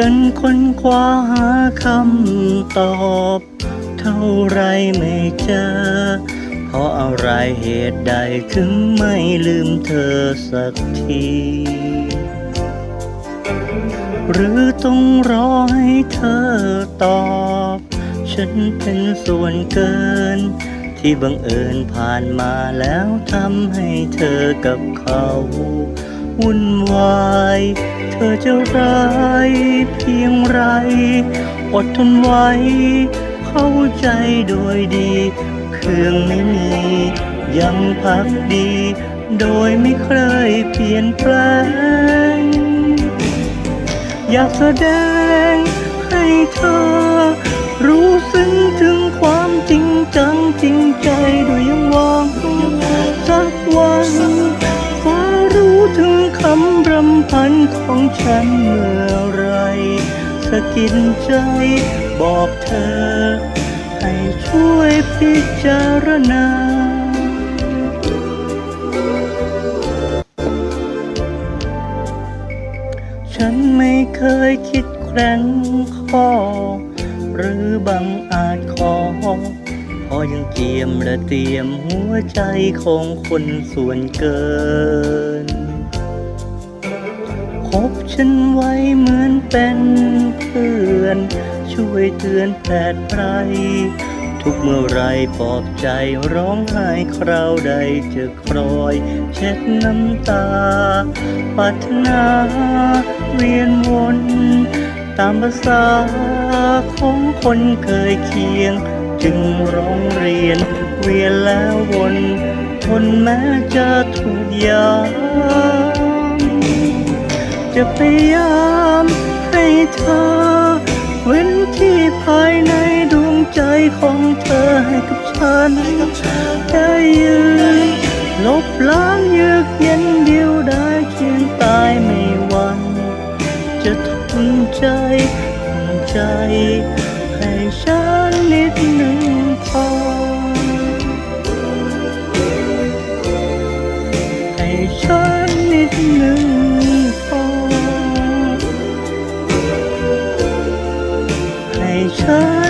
ฉันค้นคว้าหาคำตอบ เท่าไรไม่เจอ เพราะอะไรเหตุใดถึงไม่ลืมเธอสักที หรือต้องรอให้เธอตอบ ฉันเป็นส่วนเกิน ที่บังเอิญผ่านมาแล้วทำให้เธอกับเขา วุ่นวาย เธอจะร้ายเพียงไร อดทนไว้ เข้าใจโดยดี เครื่องไม่มียังพักดี โดยไม่เคยเปลี่ยนแปลง อยากแสดงให้เธอ รู้ซึ้งถึงความจริงจังจริงใจ ของฉันเมื่อไรสะกิดใจบอกเธอ ให้ช่วยพิจารณาฉันไม่เคยคิดแคร้งข้อหรือบังอาจขอเพอยังเกียมและเตรียมหัวใจของคนส่วนเกิน คบฉันไว้เหมือนเป็นเพื่อน ช่วยเตือนแผดไพรทุกเมื่อไรปลอบใจร้องไห้คราวใดจะครอย เช็ดน้ำตาปรารถนาเวียนวน ตามภาษาของคนเคยเคียง จึงร้องเรียน เวียนแล้ววนทนแม้จะถูกยา จะพยายามให้เธอ เว้นที่ภายในดวงใจของเธอให้กับฉันได้ยืนลบล้างเยือกเย็นเดียวได้เคียงตายไม่หวันจะทนใจทนใจ ให้ฉันนิดหนึ่งพอให้ฉันนิดหนึ่ง time.